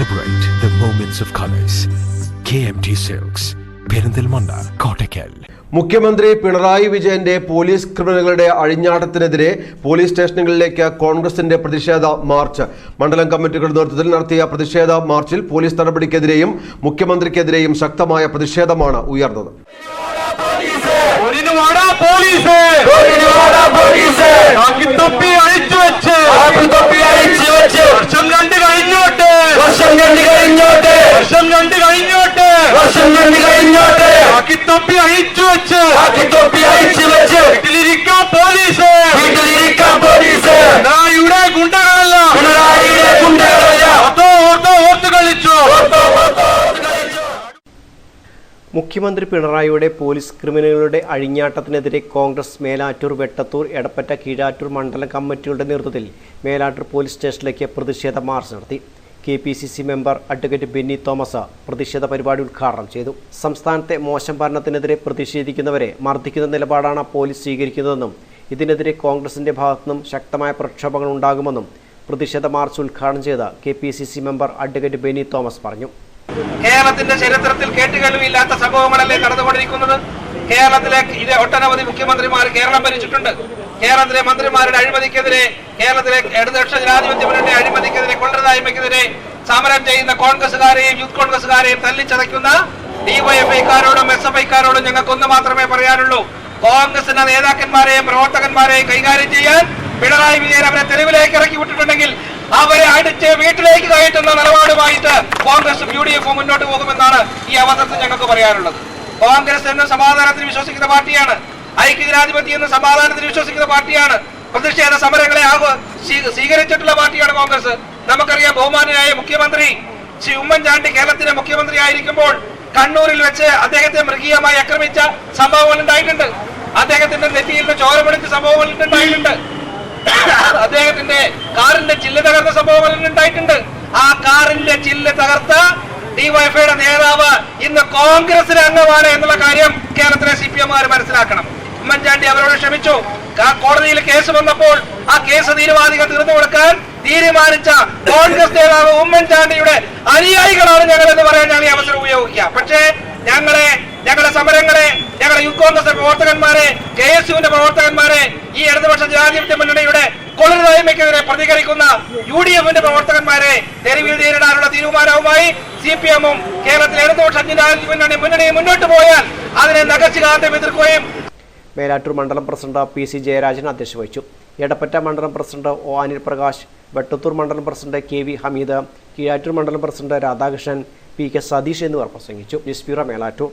Celebrate the moments of colors. KMT silks Perinthalmanna Kottakkal മുഖ്യമന്ത്രി പിണറായി വിജയന്റെ police ക്രിമിനലുകളുടെ അഴിഞ്ഞാട്ടത്തിനെതിരെ police സ്റ്റേഷനുകളിലേക്ക് കോൺഗ്രസിന്റെ പ്രതിഷേധ മാർച്ച്. മണ്ഡലം കമ്മിറ്റികളുടെ നേതൃത്വത്തിൽ നടത്തിയ പ്രതിഷേധ മാർച്ചിൽ പോലീസ് നടപടിക്കെതിരെയും മുഖ്യമന്ത്രിക്കെതിരെയും ശക്തമായ പ്രതിഷേധമാണ് ഉയർന്നത്. പോലീസ്. കാക്കിത്തൊപ്പി അഴിച്ചു വെച്ച്. തൊപ്പി അഴിച്ചു വെച്ച്. വീട്ടിലിരിക്കാം പോലീസ്. വീട്ടിലിരിക്കാൻ പോലീസ്. നായുടെ ഗുണ്ടകളല്ല. പിണറായിയുടെ ഗുണ്ടകളല്ല. ഓർത്തോ ഓർത്തോ ഓർത്ത് കളിച്ചു. മുഖ്യമന്ത്രി പിണറായിയുടെ പോലീസ് ക്രിമിനലുകളുടെ അഴിഞ്ഞാട്ടത്തിനെതിരെ കോൺഗ്രസ് മേലാറ്റൂർ വെട്ടത്തൂർ എടപ്പറ്റ കീഴാറ്റൂർ മണ്ഡലം കമ്മിറ്റികളുടെ നേതൃത്വത്തിൽ മേലാറ്റൂർ പോലീസ് സ്റ്റേഷനിലേക്ക് പ്രതിഷേധ മാർച്ച് നടത്തി. K P C C member advocate Benny Thomas പ്രതിഷേധ പരിപാടി ഉദ്ഘാടനം ചെയ്തു. സംസ്ഥാനത്തെ മോശം ഭരണത്തിനെതിരെ പ്രതിഷേധിക്കുന്നവരെ മർദ്ദിക്കുന്ന നിലപാടാണ് പോലീസ് സ്വീകരിക്കുന്നതെന്നും ഇതിനെതിരെ കോൺഗ്രസിന്റെ ഭാഗത്തുനിന്നും ശക്തമായ പ്രക്ഷോഭങ്ങൾ ഉണ്ടാകുമെന്നും പ്രതിഷേധ മാർച്ച് ഉദ്ഘാടനം ചെയ്ത K P C C member advocate Benny Thomas പറഞ്ഞു. കേരളത്തിന്റെ ചരിത്രത്തിൽ കേട്ടുകേൾവിയില്ലാത്ത സംഭവങ്ങളല്ലേ നടന്നുകൊണ്ടിരിക്കുന്നത്? കേരളത്തിലെ ഒട്ടനവധി മുഖ്യമന്ത്രിമാർ കേരളം ഭരിച്ചിട്ടുണ്ട്. കേരളത്തിലെ മന്ത്രിമാരുടെ അഴിമതിക്കെതിരെ കേരളത്തിലെ ഇടതുപക്ഷ ജനാധിപത്യ മുന്നണി അഴിമതിക്കെതിരെ കൊള്ളരുതായ്മയ്ക്കെതിരെ സമരം ചെയ്യുന്ന കോൺഗ്രസുകാരെയും യൂത്ത് കോൺഗ്രസുകാരെയും തല്ലിച്ചതയ്ക്കുന്ന ഡിവൈഎഫ്ഐക്കാരോടും എസ് എഫ് ഐക്കാരോടും ഞങ്ങൾക്കൊന്ന് മാത്രമേ പറയാനുള്ളൂ. കോൺഗ്രസിന്റെ നേതാക്കന്മാരെയും പ്രവർത്തകന്മാരെയും കൈകാര്യം ചെയ്യാൻ പിണറായി വിജയൻ അവരെ തെരുവിലേക്ക് ഇറക്കി വിട്ടിട്ടുണ്ടെങ്കിൽ അവരെ അടിച്ച് വീട്ടിലേക്ക് കയറ്റുന്ന നിലപാടുമായിട്ട് കോൺഗ്രസും യു ഡി എഫും മുന്നോട്ട് പോകുമെന്നാണ് ഈ അവസരത്തിൽ ഞങ്ങൾക്ക് പറയാനുള്ളത്. കോൺഗ്രസ് എന്ന സമാധാനത്തിൽ വിശ്വസിക്കുന്ന പാർട്ടിയാണ്. ഐക്യജനാധിപത്യം എന്ന സമാധാനത്തിൽ വിശ്വസിക്കുന്ന പാർട്ടിയാണ്. പ്രതിഷേധ സമരങ്ങളെ സ്വീകരിച്ചിട്ടുള്ള പാർട്ടിയാണ് കോൺഗ്രസ്. നമുക്കറിയാം ബഹുമാനായ മുഖ്യമന്ത്രി ശ്രീ ഉമ്മൻചാണ്ടി കേരളത്തിലെ മുഖ്യമന്ത്രി ആയിരിക്കുമ്പോൾ കണ്ണൂരിൽ വെച്ച് അദ്ദേഹത്തെ മൃഗീയമായി ആക്രമിച്ച സംഭവങ്ങൾ ഉണ്ടായിട്ടുണ്ട്. അദ്ദേഹത്തിന്റെ നെറ്റിയിൽ നിന്ന് ചോരമെടുത്ത സംഭവങ്ങൾ ഉണ്ടായിട്ടുണ്ട്. അദ്ദേഹത്തിന്റെ കാറിന്റെ ചില്ല് തകർന്ന സംഭവങ്ങൾ ഉണ്ടായിട്ടുണ്ട്. ആ കാറിന്റെ ചില്ല് തകർത്ത ഡിവൈഫൈയുടെ നേതാവ് ഇന്ന് കോൺഗ്രസിലെ അംഗമാണ് എന്നുള്ള കാര്യം കേരളത്തിലെ സി പി മനസ്സിലാക്കണം. ഉമ്മൻചാണ്ടി അവരോട് ക്ഷമിച്ചു. കോടതിയിൽ കേസ് വന്നപ്പോൾ ആ കേസ് തീരുമാനികൾ തീർന്നു കൊടുക്കാൻ തീരുമാനിച്ച കോൺഗ്രസ് നേതാവ് ഉമ്മൻചാണ്ടിയുടെ അനുയായികളാണ് ഞങ്ങൾ എന്ന് പറയാൻ ഞങ്ങൾ ഈ അവസരം ഉപയോഗിക്കുക. പക്ഷേ ഞങ്ങളെ ഞങ്ങളുടെ സമരങ്ങളെ ഞങ്ങളുടെ യൂത്ത് കോൺഗ്രസ് പ്രവർത്തകന്മാരെ കെ എസ് യുവിന്റെ പ്രവർത്തകന്മാരെ ഈ ഇടതുപക്ഷ ജനാധിപത്യ മുന്നണിയുടെ കൊള്ളരുതായ്മയ്ക്കെതിരെ പ്രതികരിക്കുന്ന യു ഡി എഫിന്റെ പ്രവർത്തകന്മാരെ തെരുവിൽ നേരിടാനുള്ള തീരുമാനവുമായി സി പി എമ്മും കേരളത്തിലെ ഇടതുപക്ഷ ജനാധിപത്യ മുന്നണി മുന്നോട്ട് പോയാൽ അതിനെ നഗച്ചുകാന്തം എതിർക്കുകയും മേലാറ്റൂർ മണ്ഡലം പ്രസിഡന്റ് പി സി ജയരാജൻ അധ്യക്ഷ വഹിച്ചു എടപ്പറ്റ മണ്ഡലം പ്രസിഡന്റ് ഒ അനിൽ പ്രകാശ് വെട്ടത്തൂർ മണ്ഡലം president K V Hameed Keezhattur മണ്ഡലം president Radhakrishnan P K Satheesh എന്നിവർ പ്രസംഗിച്ചു. ന്യൂസ് മേലാറ്റൂർ.